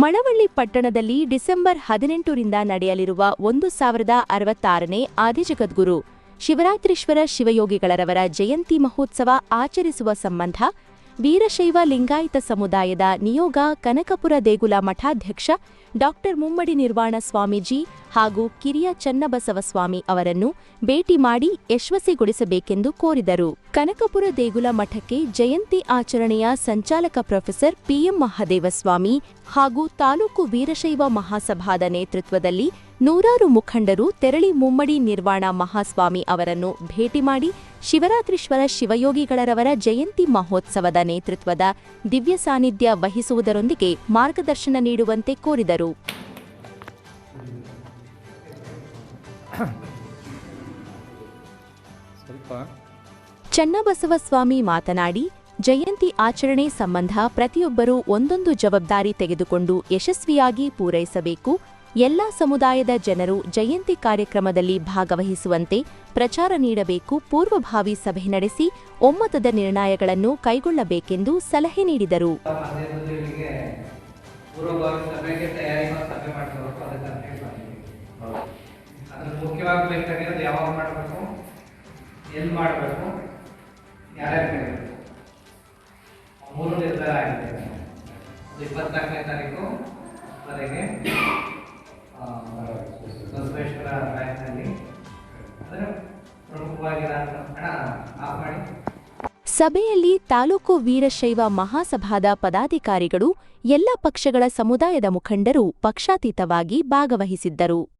ಮಳವಳ್ಳಿ ಪಟ್ಟಣದಲ್ಲಿ ಡಿಸೆಂಬರ್ ಹದಿನೆಂಟರಿಂದ ನಡೆಯಲಿರುವ ಒಂದು ಸಾವಿರದ ಅರವತ್ತಾರನೇ ಆದಿಜಗದ್ಗುರು ಶಿವರಾತ್ರೀಶ್ವರ ಶಿವಯೋಗಿಗಳರವರ ಜಯಂತಿ ಮಹೋತ್ಸವ ಆಚರಿಸುವ ಸಂಬಂಧ ವೀರಶೈವ ಲಿಂಗಾಯತ ಸಮುದಾಯದ ನಿಯೋಗ ಕನಕಪುರ ದೇಗುಲ ಮಠಾಧ್ಯಕ್ಷ ಡಾಕ್ಟರ್ ಮುಮ್ಮಡಿ ನಿರ್ವಾಣ ಸ್ವಾಮೀಜಿ ಹಾಗೂ ಕಿರಿಯ ಚನ್ನಬಸವ ಸ್ವಾಮಿ ಅವರನ್ನು ಭೇಟಿ ಮಾಡಿ ಯಶಸ್ವಿಗೊಳಿಸಬೇಕೆಂದು ಕೋರಿದರು. ಕನಕಪುರ ದೇಗುಲ ಮಠಕ್ಕೆ ಜಯಂತಿ ಆಚರಣೆಯ ಸಂಚಾಲಕ ಪ್ರೊಫೆಸರ್ ಪಿಎಂ ಮಹದೇವಸ್ವಾಮಿ ಹಾಗೂ ತಾಲೂಕು ವೀರಶೈವ ಮಹಾಸಭಾದ ನೇತೃತ್ವದಲ್ಲಿ ನೂರಾರು ಮುಖಂಡರು ತೆರಳಿ ಮುಮ್ಮಡಿ ನಿರ್ವಾಣ ಮಹಾಸ್ವಾಮಿ ಅವರನ್ನು ಭೇಟಿ ಮಾಡಿ ಶಿವರಾತ್ರೀಶ್ವರ ಶಿವಯೋಗಿಗಳರವರ ಜಯಂತಿ ಮಹೋತ್ಸವದ ನೇತೃತ್ವದ ದಿವ್ಯ ಸಾನ್ನಿಧ್ಯ ವಹಿಸುವುದರೊಂದಿಗೆ ಮಾರ್ಗದರ್ಶನ ನೀಡುವಂತೆ ಕೋರಿದರು. ಸ್ವಲ್ಪ ಚನ್ನಬಸವ ಸ್ವಾಮಿ ಮಾತನಾಡಿ, ಜಯಂತಿ ಆಚರಣೆ ಸಂಬಂಧ ಪ್ರತಿಯೊಬ್ಬರೂ ಒಂದೊಂದು ಜವಾಬ್ದಾರಿ ತೆಗೆದುಕೊಂಡು ಯಶಸ್ವಿಯಾಗಿ ಪೂರೈಸಬೇಕು. ಎಲ್ಲಾ ಸಮುದಾಯದ ಜನರು ಜಯಂತಿ ಕಾರ್ಯಕ್ರಮದಲ್ಲಿ ಭಾಗವಹಿಸುವಂತೆ ಪ್ರಚಾರ ನೀಡಬೇಕು ಪೂರ್ವಭಾವಿ ಸಭೆ ನಡೆಸಿ ಒಮ್ಮತದ ನಿರ್ಣಯಗಳನ್ನು ಕೈಗೊಳ್ಳಬೇಕೆಂದು ಸಲಹೆ ನೀಡಿದರು. ಮೂರು ನಿರ್ಧಾರ ಆಗಿದೆ. ಇಪ್ಪತ್ನಾಲ್ಕನೇ ತಾರೀಕು ವರೆಗೆ. ಸಭೆಯಲ್ಲಿ ತಾಲೂಕು ವೀರಶೈವ ಮಹಾಸಭಾದ ಪದಾಧಿಕಾರಿಗಳು ಎಲ್ಲ ಪಕ್ಷಗಳ ಸಮುದಾಯದ ಮುಖಂಡರು ಪಕ್ಷಾತೀತವಾಗಿ ಭಾಗವಹಿಸಿದ್ದರು.